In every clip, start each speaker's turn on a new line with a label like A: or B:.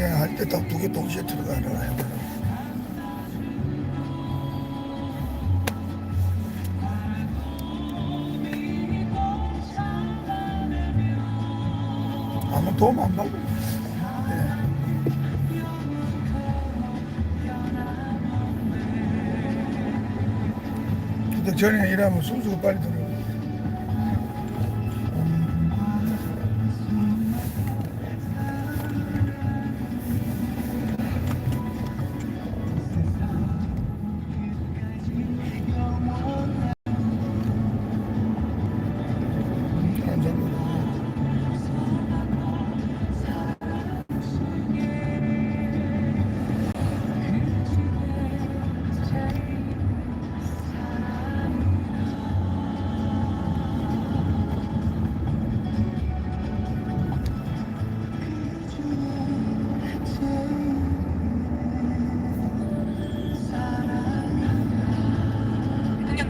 A: 그냥 할때 딱 두 개 동시에 들어가는 거야. 아무 도움 안 받고. 예. 근데 전에 일하면 순수가 빨리 들어.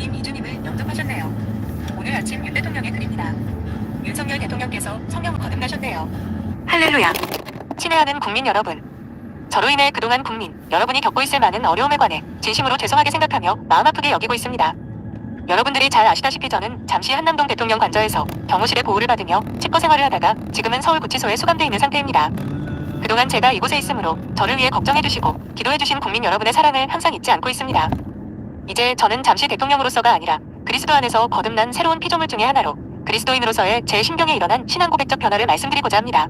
B: 대통령님 이주님을 영접하셨네요. 오늘 아침 윤 대통령의 글입니다. 윤석열 대통령께서 성령 거듭나셨네요. 할렐루야. 친애하는 국민 여러분. 저로 인해 그동안 국민 여러분이 겪고 있을 많은 어려움에 관해 진심으로 죄송하게 생각하며 마음 아프게 여기고 있습니다. 여러분들이 잘 아시다시피 저는 잠시 한남동 대통령 관저에서 경호실의 보호를 받으며 치과 생활을 하다가 지금은 서울구치소에 수감돼 있는 상태입니다. 그동안 제가 이곳에 있으므로 저를 위해 걱정해 주시고 기도해 주신 국민 여러분의 사랑을 항상 잊지 않고 있습니다. 이제 저는 잠시 대통령으로서가 아니라 그리스도 안에서 거듭난 새로운 피조물 중의 하나로 그리스도인으로서의 제 심경에 일어난 신앙 고백적 변화를 말씀드리고자 합니다.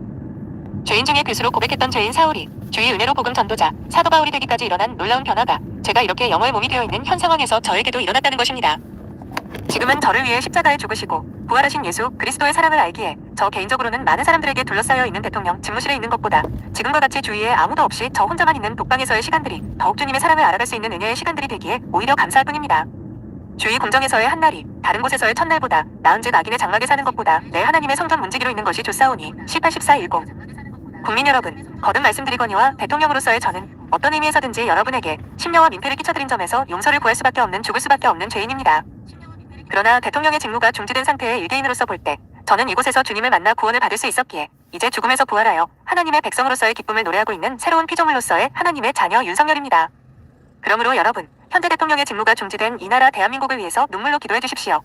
B: 죄인 중에 글수록 고백했던 죄인 사울이 주의 은혜로 복음 전도자 사도 바울이 되기까지 일어난 놀라운 변화가 제가 이렇게 영어의 몸이 되어 있는 현 상황에서 저에게도 일어났다는 것입니다. 지금은 저를 위해 십자가에 죽으시고 부활하신 예수 그리스도의 사랑을 알기에 저 개인적으로는 많은 사람들에게 둘러싸여 있는 대통령 집무실에 있는 것보다 지금과 같이 주위에 아무도 없이 저 혼자만 있는 독방에서의 시간들이 더욱 주님의 사랑을 알아갈 수 있는 은혜의 시간들이 되기에 오히려 감사할 뿐입니다. 주위 공정에서의 한날이 다른 곳에서의 첫날보다 나은즉 악인의 장막에 사는 것보다 내 하나님의 성전 문지기로 있는 것이 좋사오니 181410 국민 여러분 거듭 말씀드리거니와 대통령으로서의 저는 어떤 의미에서든지 여러분에게 심려와 민폐를 끼쳐드린 점에서 용서를 구할 수밖에 없는 죽을 수밖에 없는 죄인입니다. 그러나 대통령의 직무가 중지된 상태의 일개인으로서 볼 때 저는 이곳에서 주님을 만나 구원을 받을 수 있었기에 이제 죽음에서 부활하여 하나님의 백성으로서의 기쁨을 노래하고 있는 새로운 피조물로서의 하나님의 자녀 윤석열입니다. 그러므로 여러분 현재 대통령의 직무가 중지된 이 나라 대한민국을 위해서 눈물로 기도해 주십시오.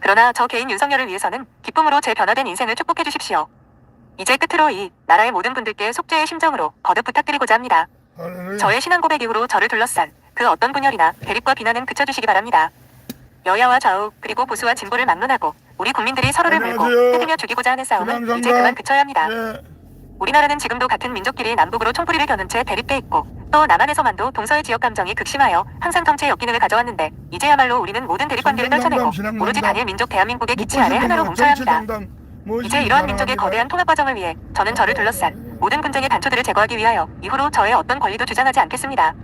B: 그러나 저 개인 윤석열을 위해서는 기쁨으로 제 변화된 인생을 축복해 주십시오. 이제 끝으로 이 나라의 모든 분들께 속죄의 심정으로 거듭 부탁드리고자 합니다. 저의 신앙 고백 이후로 저를 둘러싼 그 어떤 분열이나 대립과 비난은 그쳐주시기 바랍니다. 여야와 좌우 그리고 보수와 진보를 막론하고 우리 국민들이 서로를 물고
A: 안녕하세요.
B: 뜯으며 죽이고자 하는 싸움은 이제. 그만 그쳐야 합니다.
A: 예.
B: 우리나라는 지금도 같은 민족끼리 남북으로 총풀이를 겨눈 채 대립돼 있고 또 남한에서만도 동서의 지역 감정이 극심하여 항상 정치의 역기능을 가져왔는데 이제야말로 우리는 모든 대립 관계를 떨쳐내고
A: 신앙
B: 오로지. 단일 민족 대한민국의 기치 아래 하나로
A: 거
B: 뭉쳐야 합니다.
A: 무엇이든지
B: 이제 이러한 민족의
A: 가능합니다.
B: 거대한 통합 과정을 위해 저는 저를 둘러싼 모든 분쟁의 단초들을 제거하기 위하여 이후로 저의 어떤 권리도 주장하지 않겠습니다.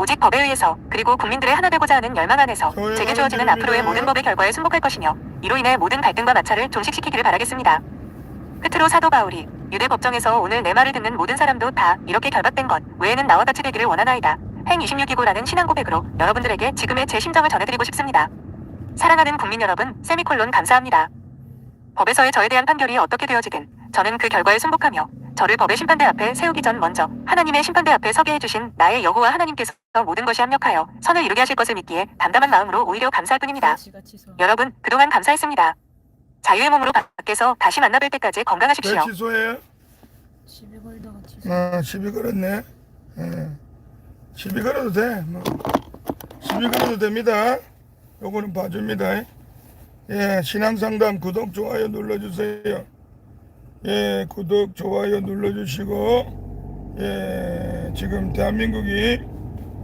B: 오직 법에 의해서 그리고 국민들의 하나 되고자 하는 열망 안에서 제게 주어지는. 앞으로의 모든 법의 결과에 순복할 것이며 이로 인해 모든 갈등과 마찰을 종식시키기를 바라겠습니다. 끝으로 사도 바울이 유대 법정에서 오늘 내 말을 듣는 모든 사람도 다 이렇게 결박된 것 외에는 나와 같이 되기를 원하나이다. 행 26이고라는 신앙 고백으로 여러분들에게 지금의 제 심정을 전해드리고 싶습니다. 사랑하는 국민 여러분, 세미콜론 감사합니다. 법에서의 저에 대한 판결이 어떻게 되어지든 저는 그 결과에 순복하며 저를 법의 심판대 앞에 세우기 전 먼저 하나님의 심판대 앞에 서게 해주신 나의 여호와 하나님께서 모든 것이 합력하여 선을 이루게 하실 것을 믿기에 담담한 마음으로 오히려 감사할 뿐입니다. 여러분 그동안 감사했습니다. 자유의 몸으로 밖에서 다시 만나뵐 때까지 건강하십시오.
A: 왜 취소해요?
C: 집에 걸다가 취소.
A: 아, 시비 걸었네. 예. 시비 걸어도 돼. 뭐. 시비 걸어도 됩니다. 요거는 봐줍니다. 예, 신앙상담 구독, 좋아요 눌러주세요. 예, 구독, 좋아요 눌러주시고, 예, 지금 대한민국이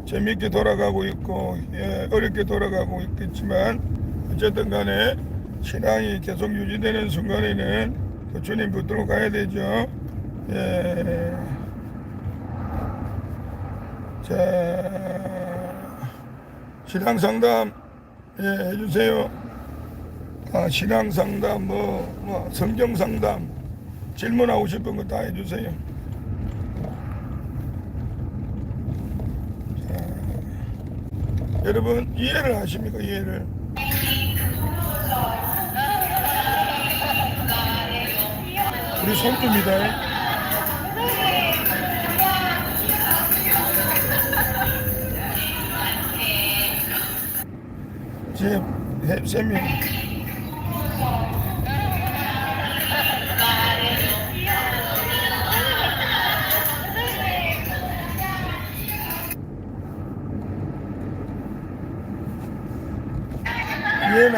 A: 재밌게 돌아가고 있고, 예, 어렵게 돌아가고 있겠지만, 어쨌든 간에 신앙이 계속 유지되는 순간에는 그 주님 붙들고 가야 되죠. 예. 자, 신앙 상담 예, 해주세요. 아, 신앙 상담, 뭐, 뭐, 성경 상담, 질문하고 싶은 거 다 해주세요. 여러분 이해를 하십니까 이해를? 우리 손주입니다. 제 쌤이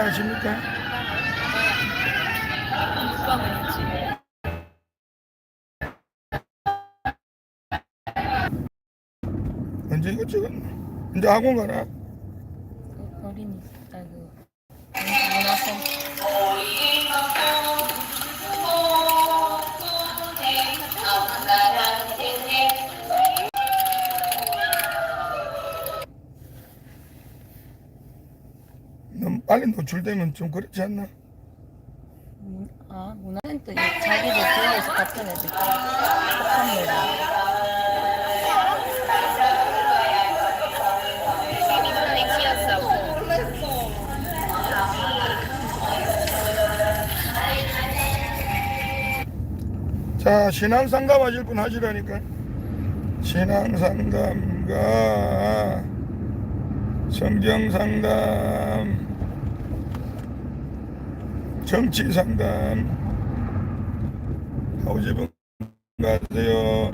C: 있지.
A: 언제 이거 찍었나? 이제 학원 가나?
C: 그 어린이 문
A: 빨리 노출되면 좀 그렇지 않나?
C: 문- 아 문화센터 이 자기들 지역에서 같은 애들 놀이
A: 자, 신앙 상담 하실 분 하시라니까. 신앙 상담과 성경 상담, 정치 상담 하고 싶은 분 가세요.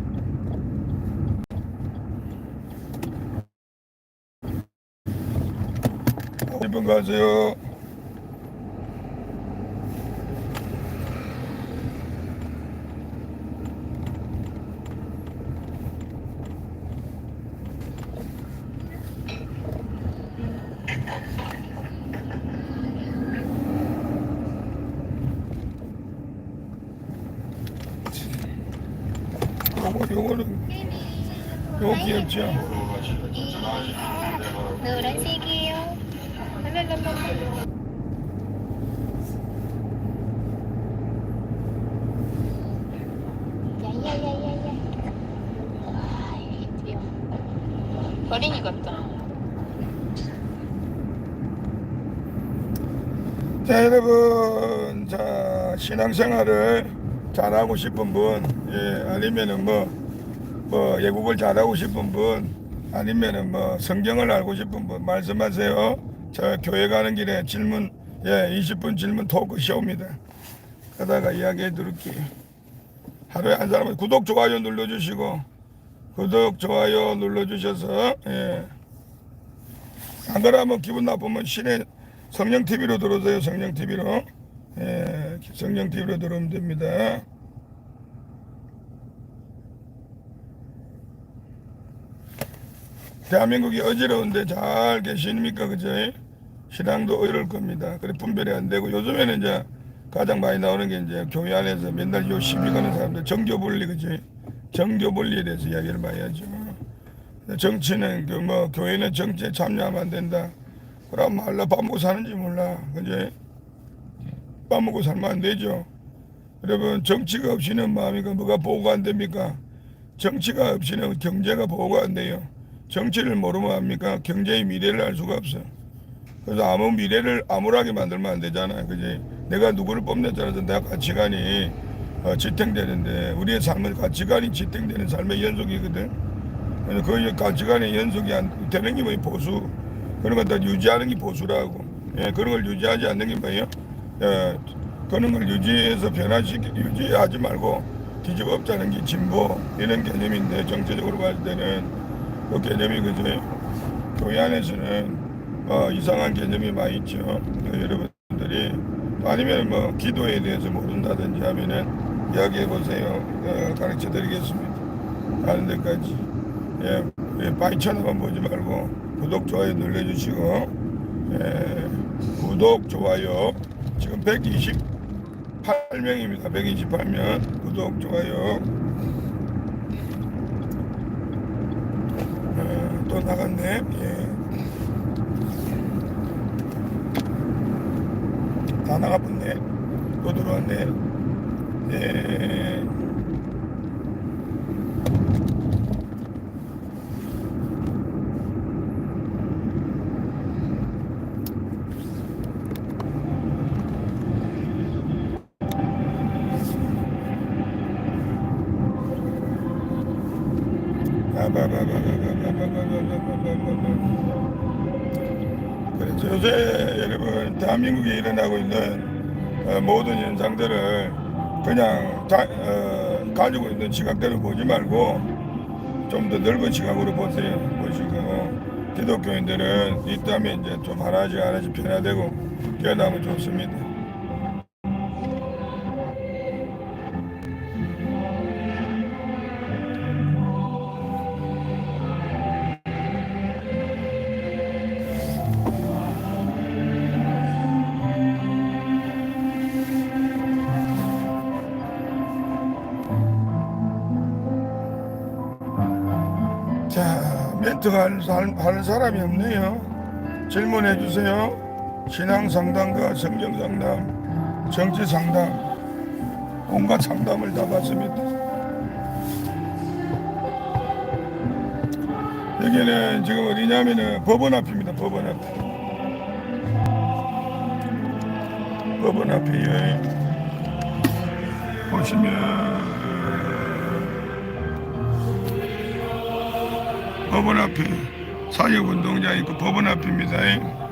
A: 하고 싶은 분 가세요. 요거, 요거는, 요거 귀엽죠?
D: 노란색이에요. 야야야야야. 아이, 귀여워. 어린이 같다.
A: 자 여러분 자 신앙생활을 잘하고 싶은 분 예, 아니면은 뭐, 뭐 예국을 잘하고 싶은 분 아니면은 뭐 성경을 알고 싶은 분 말씀하세요 저 교회 가는 길에 질문 예 20분 질문 토크쇼입니다 그러다가 이야기해 드릴게요 하루에 한 사람은 구독 좋아요 눌러주시고 구독 좋아요 눌러주셔서 예. 안 그러면 기분 나쁘면 신의 성령 TV로 들어오세요. 성령 TV로. 예, 성령 TV로 들어오면 됩니다. 대한민국이 어지러운데 잘 계십니까? 그죠? 신앙도 어려울 겁니다. 그래 분별이 안 되고 요즘에는 이제 가장 많이 나오는 게 이제 교회 안에서 맨날 요 시비 거는 사람들 정교 분리 그지? 정교 분리에 대해서 이야기를 많이 하죠. 정치는 그 뭐 교회는 정치에 참여하면 안 된다. 그럼 말라 밥 먹고 사는지 몰라. 그지? 밥 먹고 살면 안 되죠. 여러분 정치가 없이는 마음이가 뭐가 보호가 안 됩니까? 정치가 없이는 경제가 보호가 안 돼요. 정치를 모르면 합니까? 경제의 미래를 알 수가 없어. 그래서 아무 미래를 암울하게 만들면 안 되잖아요. 그지? 내가 누구를 따라서 내가 가치관이 어, 지탱되는데 우리의 삶은 가치관이 지탱되는 삶의 연속이거든. 그 가치관의 연속이 안 뭐예요? 보수. 그런 걸다 유지하는 게 보수라고. 예, 그런 걸 유지하지 않는 게 뭐예요? 예, 그런 걸 유지해서 변화시키, 유지하지 말고 뒤집어 엎자는 게 진보 이런 개념인데 정체적으로 봤을 때는 그 개념이 그죠? 교회 안에서는 어, 이상한 개념이 많이 있죠. 그 여러분들이 아니면 뭐 기도에 대해서 모른다든지 하면은 이야기해 보세요. 어, 가르쳐 드리겠습니다. 하는 데까지. 예, 예, 바이처럼만 보지 말고 구독, 좋아요 눌러주시고, 예, 구독, 좋아요. 지금 128명입니다. 128명. 구독, 좋아요. 어, 또 나갔네. 예. 다 나가봤네. 또 들어왔네. 예. 그렇죠. 요새 여러분 대한민국에 일어나고 있는 어, 모든 현상들을 그냥 다, 어, 가지고 있는 시각대로 보지 말고 좀 더 넓은 시각으로 보세요. 보시고 기독교인들은 이 땀이 이제 좀 하나씩 하나씩 변화되고 깨어나면 좋습니다. 멘트가 하는, 사람이 없네요. 질문해 주세요. 신앙 상담과 성경 상담, 정치 상담, 온갖 상담을 다 받습니다. 여기는 지금 어디냐면은 법원 앞입니다. 법원 앞. 법원 앞이에요. 보시면 법원 앞에 사역운동장 있고 법원 앞입니다.